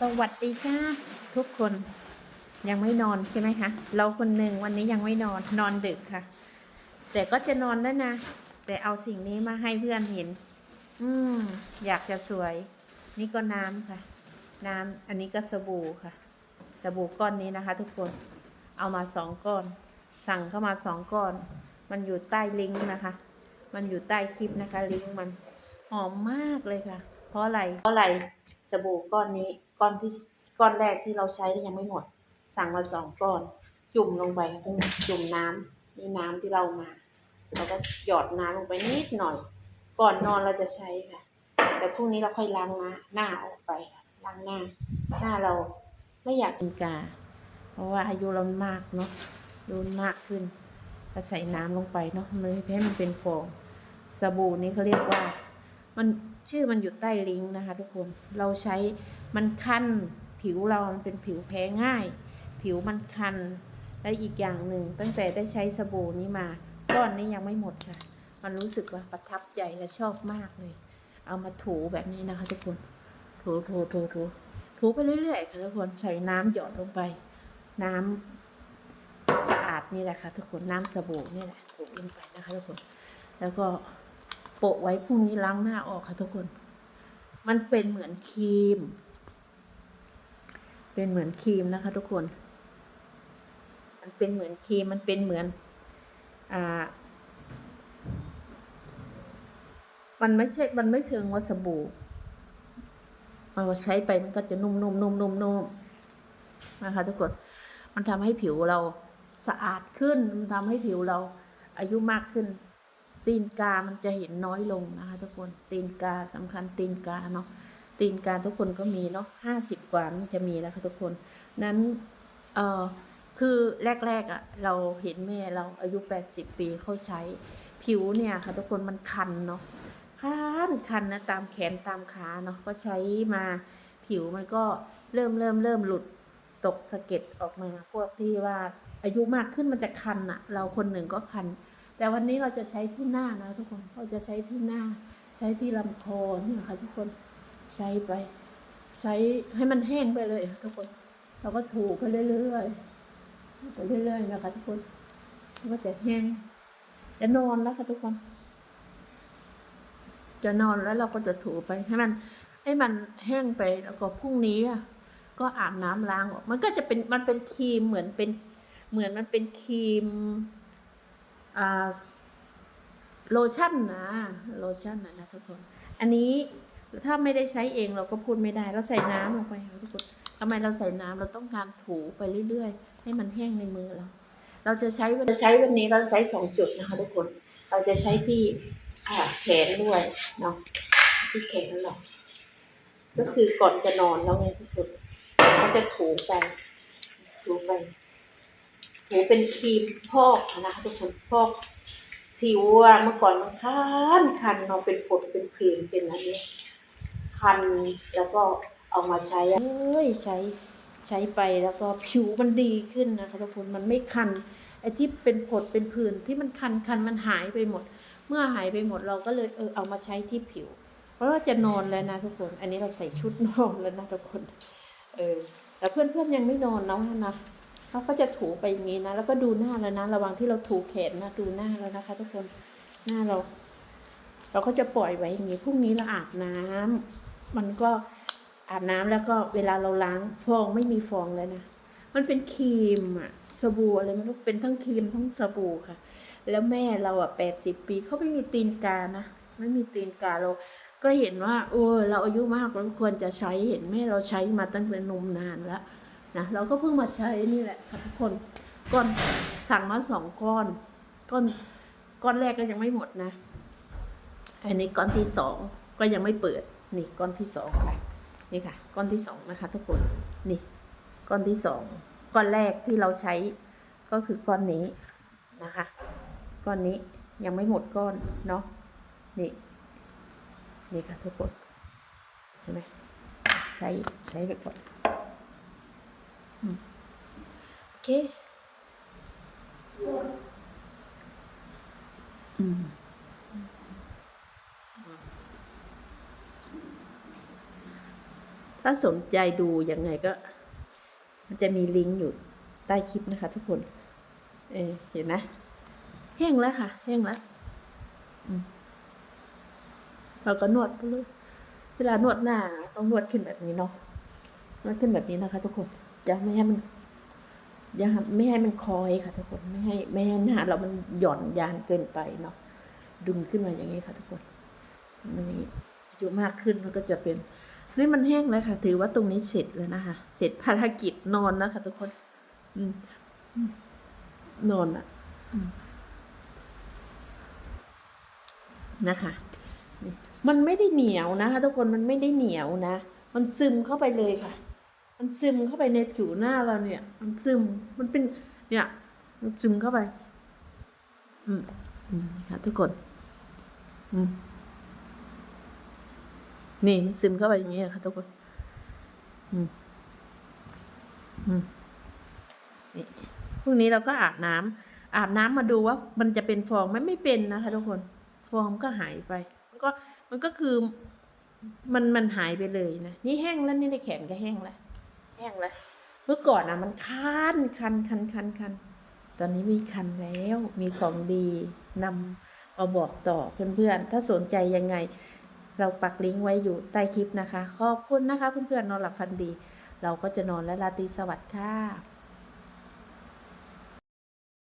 สวัสดีค่ะทุกคนยังไม่นอนใช่ไหมคะเราคนหนึ่งวันนี้ยังไม่นอนนอนดึกค่ะ แต่ก็จะนอนแล้วนะ แต่เอาสิ่งนี้มาให้เพื่อนเห็น อืมอยากจะสวย นี่ก็น้ำค่ะ น้ำอันนี้ก็สบู่ค่ะ สบู่ก้อนนี้นะคะ ทุกคนเอามาสองก้อน สั่งเข้ามาสองก้อน มันอยู่ใต้ลิงก์นะคะ มันอยู่ใต้คลิปนะคะ ลิงก์มันหอมมากเลยค่ะ เพราะอะไรเพราะอะไรสบู่ก้อนนี้ ก้อนที่ก้อนแรกที่เราใช้ยังไม่หมด สั่งมาสองก้อน จุ่มลงไปจุ่มน้ำนี่น้ำที่เรามา เราก็หยอดน้ำลงไปนิดหน่อย ก่อนนอนเราจะใช้ค่ะ แต่พรุ่งนี้เราค่อยล้างหน้าหน้าออกไปล้างหน้า หน้าเราไม่อยากกินกา เพราะว่าอายุเรามากเนาะดูมากขึ้นก็ใส่น้ำลงไปเนาะมันไม่ให้มันเป็นฟองสบู่นี้เขาเรียกว่า มันชื่อมันอยู่ใต้ลิงก์นะคะ ทุกคนเราใช้ มันคันผิวเรามันเป็นผิวแพ้ง่าย ผิวมันคันและอีกอย่างหนึ่งตั้งแต่ได้ใช้สบู่นี้มาก้อนนี้ยังไม่หมดค่ะ มันรู้สึกว่าประทับใจและชอบมากเลย เอามาถูแบบนี้นะคะ ทุกคน ถูถูถูถูถูไปเรื่อยๆค่ะทุกคนใส่น้ำหยอดลงไป น้ำสะอาดนี่แหละค่ะ ทุกคนน้ำสบู่นี่แหละถูลงไปนะคะ ทุกคน แล้วก็โปะไว้พรุ่งนี้ล้างหน้าออกค่ะ ทุกคน มันเป็นเหมือนครีม เป็นเหมือนครีมนะคะทุกคน มันเป็นเหมือนครีม มันเป็นเหมือน อ่า มันไม่ใช่ มันไม่เชิงว่าสบู่มันใช้ไปมันก็จะนุ่มๆนุ่มๆนุ่มๆนะคะทุกคน มันทำให้ผิวเราสะอาดขึ้น มันทำให้ผิวเราอายุมากขึ้น ตีนกา มันจะเห็นน้อยลงนะคะทุกคน ตีนกาสำคัญตีนกาเนาะ ตีนกาทุกคนก็มีเนาะห้าสิบกว่ามันจะมีแล้วค่ะทุกคน นั้นเออคือแรกๆอะ่ะเราเห็นแม่เราอายุแปดสิบปีเขาใช้ผิวเนี่ยค่ะทุกคนมันคันเนาะคันคันนะตามแขนตามขาเนาะก็ใช้มาผิวมันก็เริ่มเริ่มเริ่มหลุดตกสะเก็ดออกมาพวกที่ว่าอายุมากขึ้นมันจะคันอะเราคนหนึ่งก็คัน แต่วันนี้เราจะใช้ที่หน้านะทุกคนเราจะใช้ที่หน้า ใช้ที่ลำคอเนี่นะคะทุกคน ใช้ไป ใช้ให้มันแห้งไปเลยทุกคน เราก็ถูไปเรื่อยๆไปเรื่อยๆนะคะทุกคนมันก็จะแห้ง จะนอนแล้วค่ะทุกคน จะนอนแล้วเราก็จะถูไปให้มัน ให้มันแห้งไปแล้วก็พรุ่งนี้ก็อาบน้ำล้างออก มันก็จะเป็นมันเป็นครีมเหมือนเป็นเหมือนมันเป็นครีมอ่าโลชั่นนะโลชั่นนะนะทุกคน อันนี้ ถ้าไม่ได้ใช้เองเราก็พูดไม่ได้ เราใส่น้ำลงไปค่ะทุกคนทำไมเราใส่น้ำเราต้องการถูไปเรื่อยๆ ให้มันแห้งในมือเรา เราจะใช้จะใช้วันนี้เราใช้สองจุดนะคะทุกคน เราจะใช้ที่แขนด้วยเนาะที่แขนเราก็คือก่อนจะนอนแล้วไงทุกคนเราจะถูไปถูไปถูเป็นครีมพอกนะคะทุกคนพอกผิวเมื่อก่อนมันคันคันเนาะเป็นผดเป็นผื่นเป็นอะไรเนี้ คันแล้วก็เอามาใช้เอ้ยใช้ใช้ไปแล้วก็ผิวมันดีขึ้นนะคะทุกคนมันไม่คันไอ้ที่เป็นผดเป็นผื่นที่มันคันคันมันหายไปหมด เมื่อหายไปหมดเราก็เลยเออเอามาใช้ที่ผิว เพราะเราจะนอนแล้วนะทุกคน อันนี้เราใส่ชุดนอนแล้วนะทุกคนเออแต่เพื่อนๆยังไม่นอนนะนะเราก็จะถูไปอย่างนี้นะ แล้วก็ดูหน้าแล้วนะ ระวังที่เราถูแขนนะดูหน้าแล้วนะคะ ทุกคนหน้าเรา เราก็จะปล่อยไว้อย่างนี้พรุ่งนี้เราอาบน้ำ มันก็อาบน้ำแล้วก็เวลาเราล้างฟองไม่มีฟองเลยนะ มันเป็นครีมอะสบู่อะไรไม่รู้เป็นทั้งครีมทั้งสบู่ค่ะ แล้วแม่เราอะแปดสิบปีเขาไม่มีตีนกานะไม่มีตีนกาเรา ก็เห็นว่าโอ้เราอายุมากเราควรจะใช้เห็นแม่เราใช้มาตั้งแต่นมนานแล้วนะเราก็เพิ่งมาใช้นี่แหละค่ะทุกคนก้อนสั่งมาสองก้อนก้อนก้อนแรกก็ยังไม่หมดนะ อันนี้ก้อนที่สองก็ยังไม่เปิด นี่ก้อนที่สองค่ะนี่ค่ะ ก้อนที่สองนะคะทุกคนนี่ ก้อนที่สองก้อนแรกที่เราใช้ก็คือก้อนนี้นะคะ ก้อนนี้ยังไม่หมดก้อนเนาะนี่นี่ค่ะทุกคนใช่ไหมใช้ใช้ไปก่อนโอเคอืม ถ้าสนใจดูยังไงก็ มันจะมีลิงก์อยู่ใต้คลิปนะคะ ทุกคน เอเห็นไหมแห้งแล้วค่ะ แห้งแล้วเราก็นวดไปเลยเวลานวดหน้าต้องนวดขึ้นแบบนี้เนาะนวดขึ้นแบบนี้นะคะ ทุกคนจะไม่ให้มันอย่าไม่ให้มันคอยค่ะ ทุกคนไม่ให้ไม่ให้หน้าเรามันหย่อนยานเกินไปเนาะดึงขึ้นมาอย่างนี้ค่ะ ทุกคน มันอย่างนี้อายุมากขึ้นมันก็จะเป็น นี่มันแห้งแล้วค่ะ ถือว่าตรงนี้เสร็จแล้วนะคะ เสร็จภารกิจนอนแล้วค่ะทุกคน อืมอืมนอนอะนะคะ มันไม่ได้เหนียวนะคะทุกคนมันไม่ได้เหนียวนะ มันซึมเข้าไปเลยค่ะ มันซึมเข้าไปในผิวหน้าเราเนี่ย มันซึม มันเป็น เนี่ยมันซึมเข้าไป อืมอืมค่ะทุกคน อืม นี่มันซึมเข้าไปอย่างนี้อะค่ะทุกคนอืมอืมนี่พรุ่งนี้เราก็อาบน้ำอาบน้ำมาดูว่ามันจะเป็นฟองไหมไม่เป็นนะคะทุกคน ฟองก็หายไป มันก็มันก็คือ มันมันหายไปเลยนะนี่แห้งแล้วนี่ในแขนก็แห้งแล้วแห้งแล้วเมื่อก่อนอะ มันคันคันคันคันคันตอนนี้มีคันแล้วมีของดีนำมาบอกต่อเพื่อนๆ ถ้าสนใจยังไง เราปักลิงก์ไว้อยู่ใต้คลิปนะคะ ขอบคุณนะคะเพื่อนๆนอนหลับฝันดี เราก็จะนอนและราตรีสวัสดิ์ค่ะ